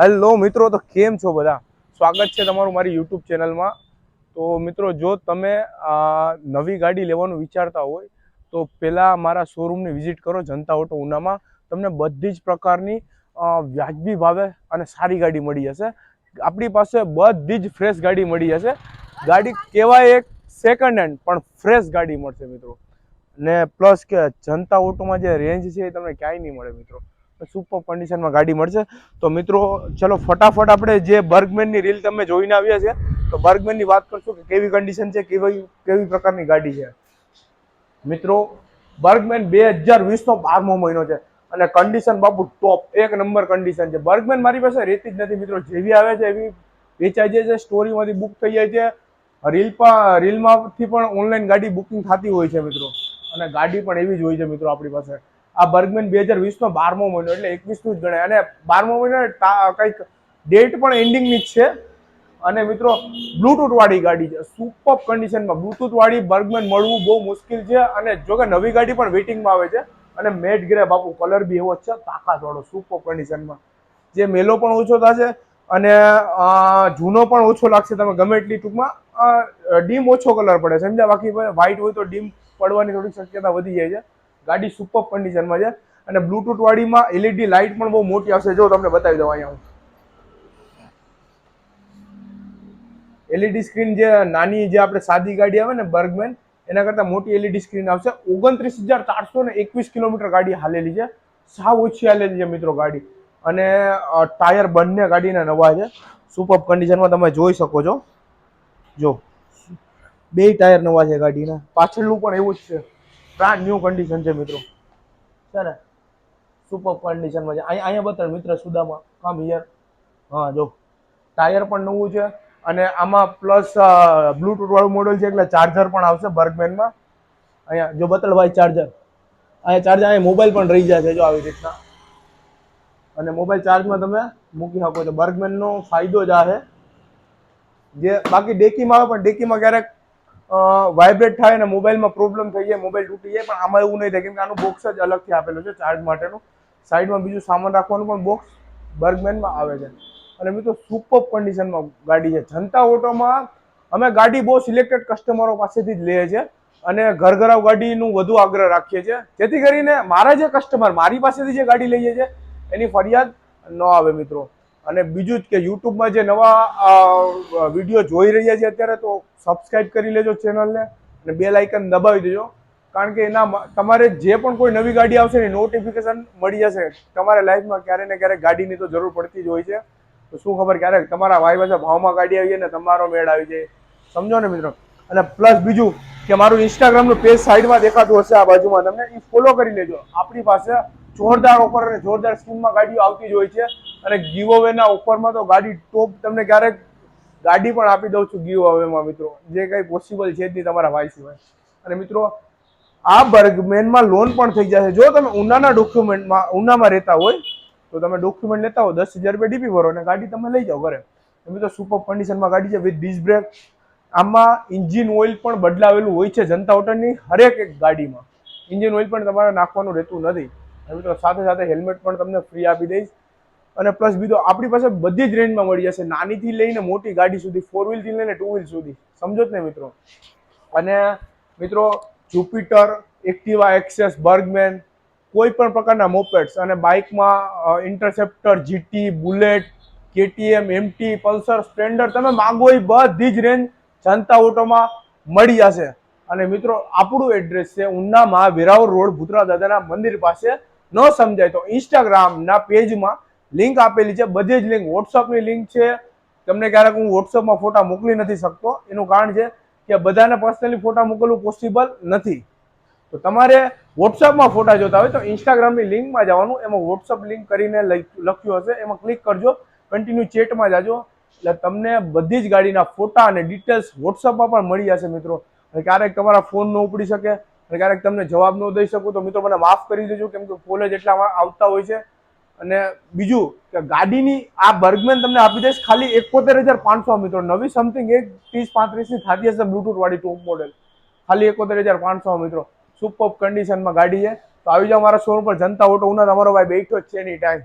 Hello મિત્રો, તો કેમ છો બધા? સ્વાગત છે તમારું મારી યુટ્યુબ ચેનલમાં. તો મિત્રો, જો તમે નવી ગાડી લેવાનું વિચારતા હોય, તો પહેલાં મારા શોરૂમની વિઝિટ કરો જનતા ઓટો ઉનામાં. તમને બધી જ પ્રકારની વ્યાજબી ભાવે અને સારી ગાડી મળી જશે. આપણી પાસે બધી જ ફ્રેશ ગાડી મળી જશે. ગાડી કહેવાય એક સેકન્ડ હેન્ડ પણ ફ્રેશ ગાડી મળશે મિત્રો. ને પ્લસ કે જનતા ઓટોમાં જે રેન્જ છે એ તમને ક્યાંય નહીં મળે મિત્રો. સુપર કન્ડિશનમાં ગાડી મળશે. તો મિત્રો, ચલો ફટાફટ આપણે જે બર્ગમેનની રીલ તમે જોઈને આવ્યા છે તો બર્ગમેનની વાત કરશું કે કેવી કન્ડિશન છે, કેવી કેવી પ્રકારની ગાડી છે. મિત્રો બર્ગમેન બે હજાર વીસનો બારમો મહિનો છે. અને કન્ડિશન બાપુ ટોપ એક નંબર કન્ડિશન છે. બર્ગમેન મારી પાસે રહેતી જ નથી મિત્રો. જેવી આવે છે, એવી વેચાઈ જાય છે સ્ટોરીમાંથી બુક થઈ જાય છે. રીલ પણ રીલમાંથી પણ ઓનલાઈન ગાડી બુકિંગ થતી હોય છે મિત્રો. અને ગાડી પણ એવી જ હોય છે મિત્રો આપણી પાસે. આ બર્ગમેન બે હજાર વીસનો બારમો મહિનો એટલે એકવીસનું જ ગણાય. અને બારમો મહિનો કંઈક ડેટ પણ એન્ડિંગની જ છે. અને મિત્રો બ્લૂટૂથ વાળી ગાડી છે. સુપર કન્ડિશનમાં બ્લૂટૂથ વાળી બર્ગમેન મળવું બહુ મુશ્કેલ છે. અને જો કે નવી ગાડી પણ વેટિંગમાં આવે છે. અને મેટ ગ્રે બાપુ કલર બી એવો જ છે. તાકાત વાળો સુપર કન્ડિશનમાં જે મેલો પણ ઓછો થશે અને જૂનો પણ ઓછો લાગશે. તમે ગમે એટલી ટૂંકમાં ડીમ ઓછો કલર પડે સમજ્યા? બાકી વ્હાઇટ હોય તો ડીમ પડવાની થોડીક શક્યતા વધી જાય છે. ગાડી સુપર કન્ડિશનમાં છે. અને બ્લૂટૂથ વાળીમાં એલઈડી લાઇટ પણ બહુ મોટી આવશે. જો તમને બતાવી દઉં અહીંયા હું. એલઈડી સ્ક્રીન જે નાની જે આપણે સાદી ગાડી આવે ને બર્ગમેન એના કરતાં મોટી એલઈડી સ્ક્રીન આવશે. ઓગણત્રીસ હજાર ચારસો ને એકવીસ કિલોમીટર ગાડી હાલેલી છે. સાવ ઓછી હાલેલી છે મિત્રો ગાડી. અને ટાયર બંને ગાડીના નવા છે. સુપર કન્ડિશનમાં તમે જોઈ શકો છો. જો, બે ટાયર નવા છે ગાડીના. પાછળનું પણ એવું જ છે. બ્રાન્ડ ન્યૂ કન્ડિશન છે મિત્રો. છે ને? સુપર કન્ડિશનમાં છે. અહીંયા અહીંયા બતાડ મિત્ર, સુદામાં. કામ હિયર હા, જો. ટાયર પણ નવું છે અને આમાં પ્લસ બ્લૂટૂથ વાળું મોડલ છે એટલે ચાર્જર પણ આવશે બર્ગમેનમાં અહીંયા, જો બતલ ભાઈ ચાર્જર અહીંયા ચાર્જર અહીંયા મોબાઈલ પણ રહી જાય છે જો આવી રીતના. અને મોબાઈલ ચાર્જમાં તમે મૂકી શકો છો. બર્ગમેનનો ફાયદો જ આ છે. જે બાકી ડેકીમાં આવે પણ ડેકીમાં ક્યારેક વાઇબ્રેટ થાય અને મોબાઈલમાં પ્રોબ્લેમ થઈ જાય, મોબાઈલ તૂટી જાય, પણ આમાં એવું નહીં થાય. કેમ કે આનું બોક્સ જ અલગથી આપેલું છે ચાર્જ માટેનું. સાઈડમાં બીજું સામાન રાખવાનું પણ બોક્સ બર્ગમેનમાં આવે છે. અને મિત્રો સુપર કન્ડિશનમાં ગાડી છે. જનતા ઓટોમાં અમે ગાડી બહુ સિલેક્ટેડ કસ્ટમરો પાસેથી જ લઈએ છીએ અને ઘર ઘરાવ ગાડીનું વધુ આગ્રહ રાખીએ છીએ. જેથી કરીને મારા જે કસ્ટમર મારી પાસેથી જે ગાડી લઈએ છે એની ફરિયાદ ન આવે મિત્રો. અને બીજું જ કે યુટ્યુબમાં જે નવા વીડિયો જોઈ રહ્યા છે અત્યારે તો સબસ્ક્રાઇબ કરી લેજો ચેનલને અને બે લાઇકન દબાવી દેજો. કારણ કે એના તમારે જે પણ કોઈ નવી ગાડી આવશે એની નોટિફિકેશન મળી જશે. તમારે લાઈફમાં ક્યારે ને ક્યારેક ગાડીની તો જરૂર પડતી જ હોય છે. તો શું ખબર ક્યારેક તમારા ભાઈ પાસે ભાવમાં ગાડી આવી જાય ને તમારો મેળ આવી જાય. સમજો ને મિત્રો? અને પ્લસ બીજું કે મારું ઇન્સ્ટાગ્રામનું પેજ સાઈડમાં દેખાતું હશે આ બાજુમાં. તમને એ ફોલો કરી લેજો. આપણી પાસે જોરદાર ઓફર અને જોરદાર સ્કીમમાં ગાડીઓ આવતી જ હોય છે. અને ગીવ અવેના ઓફરમાં તો ગાડી ટોપ તમને ક્યારેક ગાડી પણ આપી દઉં છું ગીવ અવેમાં મિત્રો. જે કંઈ પોસિબલ છે જ નહીં તમારા ભાઈ સિવાય. અને મિત્રો, આ બર્ગમેનમાં લોન પણ થઈ જશે. જો તમે ઉનાના ડોક્યુમેન્ટમાં ઉનામાં રહેતા હોય, તો તમે ડોક્યુમેન્ટ લેતા હો, દસ હજાર રૂપિયા ડીપી ભરો અને ગાડી તમે લઈ જાઓ ઘરે. તમે તો સુપર કન્ડિશનમાં ગાડી છે વિથ ડિસ્ક બ્રેક આમાં ઇન્જિન ઓઇલ પણ બદલાવેલું હોય છે જનતા હોટલની, હરેક એક ગાડીમાં. ઇન્જિન ઓઇલ પણ તમારે નાખવાનું રહેતું નથી. મિત્રો, સાથે સાથે હેલ્મેટ પણ તમને ફ્રી આપી દઈશ. અને પ્લસ બીજો આપણી પાસે બધી જ રેન્જમાં મળી જશે. નાનીથી લઈને મોટી ગાડી સુધી ફોર વ્હીલથી લઈને ટુ વ્હીલ સુધી. સમજો જ ને મિત્રો. અને મિત્રો જુપિટર એક્ટિવા એક્સેસ બર્ગમેન કોઈ પણ પ્રકારના મોપેટ્સ અને બાઇકમાં Interceptor GT Bullet KTM MT Pulsar Splendor તમે માંગો એ બધી જ રેન્જ જનતા ઓટોમાં મળી જશે. અને મિત્રો, આપણું એડ્રેસ છે ઉનામાં વેરાવળ રોડ, ભૂતરા દાદાના મંદિર પાસે. ન સમજાય તો ઇન્સ્ટાગ્રામના પેજમાં લિંક આપેલી છે, બધી જ લિંક વોટ્સઅપની લિંક છે. તમને ક્યારેક હું વોટ્સઅપમાં ફોટા મોકલી નથી શકતો. એનું કારણ છે કે બધાને પર્સનલી ફોટા મોકલવું પોસિબલ નથી. તો તમારે વોટ્સઅપમાં ફોટા જોતા હોય તો ઇન્સ્ટાગ્રામની લિંકમાં જવાનું, એમાં વોટ્સઅપ લિંક કરીને લખ્યું હશે. એમાં ક્લિક કરજો કન્ટિન્યુ ચેટમાં જાજો. એટલે તમને બધી જ ગાડીના ફોટા અને ડિટેલ્સ વોટ્સઅપમાં પણ મળી જશે મિત્રો. અને ક્યારેક તમારા ફોન ન ઉપડી શકે, અને ક્યારેક તમને જવાબ ન દઈ શકું, તો મિત્રો મને માફ કરી દેજો, કેમ કે કોલેજ એટલા આવતા હોય છે. અને બીજું કે ગાડીની આ બર્ગમેન તમને આપી દઈશ, ખાલી એકોતેર હજાર પાંચસો મિત્રો. નવી સમથિંગ એક ત્રીસ પાંત્રીસની થતી હશે બ્લુટૂથ વાળી ટોપ મોડેલ ખાલી એકોતેર હજાર પાંચસો મિત્રો. સુપર કન્ડિશનમાં ગાડી છે. તો આવી જાઓ મારા શોરૂમ પર. જનતા ઓટો ઉના તમારો ભાઈ બેઠો જ છે એની ટાઈમ